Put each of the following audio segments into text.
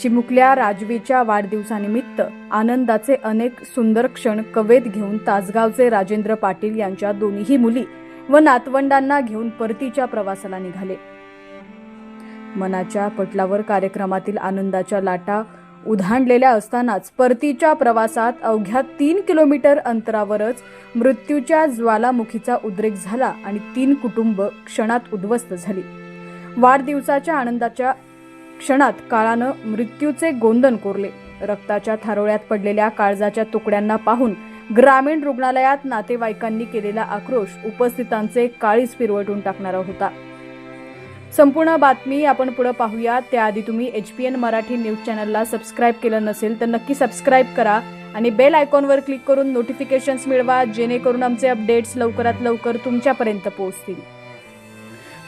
चिमुकल्या राजवीच्या वाढदिवसानिमित्त आनंदाचे अनेक सुंदर क्षण कवेत घेऊन तासगावचे राजेंद्र पाटील यांच्या दोन्ही मुली व नातवंडांना घेऊन परतीच्या प्रवासाला निघाले. मनाच्या पटलावर कार्यक्रमातील आनंदाच्या लाटा उधाणलेल्या असतानाच परतीच्या प्रवासात अवघ्या तीन किलोमीटर अंतरावरच मृत्यूच्या ज्वालामुखीचा उद्रेक झाला आणि तीन कुटुंब क्षणात उद्ध्वस्त झाली. वाढदिवसाच्या आनंदाच्या क्षणात काळानं मृत्यूचे गोंदन कोरले. रक्ताच्या थारोळ्यात पडलेल्या काळजाच्या तुकड्यांना पाहून ग्रामीण रुग्णालयात नातेवाईकांनी केलेला आक्रोश उपस्थितांचे काळीच पिरवटून टाकणारा होता. संपूर्ण बातमी आपण पुढे पाहूया. त्याआधी तुम्ही H P N Marathi news चॅनलला सबस्क्राईब केलं नसेल तर नक्की सबस्क्राईब करा आणि बेल आयकॉनवर क्लिक करून नोटिफिकेशन्स मिळवा जेणेकरून आमचे अपडेट्स लवकरात लवकर तुमच्यापर्यंत पोहोचतील.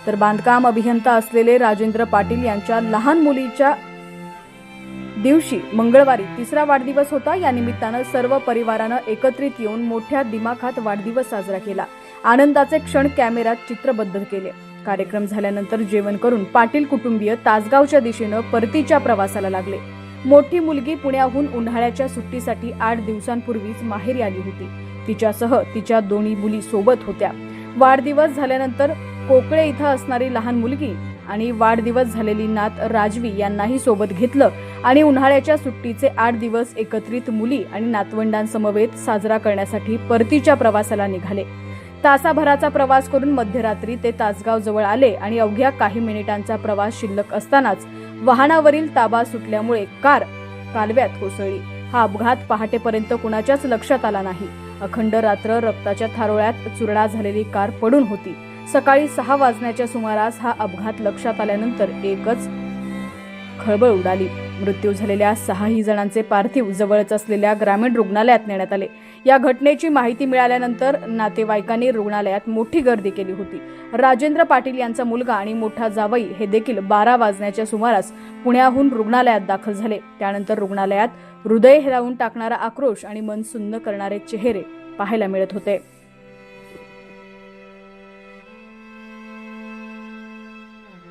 तर बांधकाम अभियंता असलेले राजेंद्र पाटील यांच्या लहान मुलीच्या दिवशी मंगळवारी तिसरा वाढदिवस होता. या निमित्तानं सर्व परिवारानं एकत्रित येऊन मोठ्या दिमाखात वाढदिवस साजरा केला. आनंदाचे क्षण कॅमेऱ्यात चित्रबद्ध केले. कार्यक्रम झाल्यानंतर जेवण करून पाटील कुटुंबीय तासगावच्या दिशेनं परतीच्या प्रवासाला लागले. मोठी मुलगी पुण्याहून उन्हाळ्याच्या सुट्टीसाठी आठ दिवसांपूर्वीच माहेरी आली होती. तिच्यासह तिच्या दोन्ही मुली सोबत होत्या. वाढदिवस झाल्यानंतर कोकळे इथं असणारी लहान मुलगी आणि वाढदिवस झालेली नात राजवी यांनाही सोबत घेतलं आणि उन्हाळ्याच्या सुट्टीचे आठ दिवस एकत्रित मुली आणि नातवंडांसमवेत साजरा करण्यासाठी परतीच्या प्रवासाला निघाले. तासाभराचा प्रवास करून मध्यरात्री ते तासगाव जवळ आले आणि अवघ्या काही मिनिटांचा प्रवास शिल्लक असतानाच वाहनावरील ताबा सुटल्यामुळे कार कालव्यात कोसळली. हा अपघात पहाटेपर्यंत कुणाच्याच लक्षात आला नाही. अखंड रात्र रक्ताच्या थारोळ्यात चुरडा झालेली कार पडून होती. सकाळी सहा वाजण्याच्या सुमारास हा अपघात लक्षात आल्यानंतर एकच खळबळ उडाली. मृत्यू झालेल्या सहाही जणांचे पार्थिव जवळच असलेल्या ग्रामीण रुग्णालयात नेण्यात आले. या घटनेची माहिती मिळाल्यानंतर नातेवाईकांनी रुग्णालयात मोठी गर्दी केली होती. राजेंद्र पाटील यांचा मुलगा आणि मोठा जावई हे देखील बारा वाजण्याच्या सुमारास पुण्याहून रुग्णालयात दाखल झाले. त्यानंतर रुग्णालयात हृदय हेलावून टाकणारा आक्रोश आणि मन सुन्न करणारे चेहरे पाहायला मिळत होते.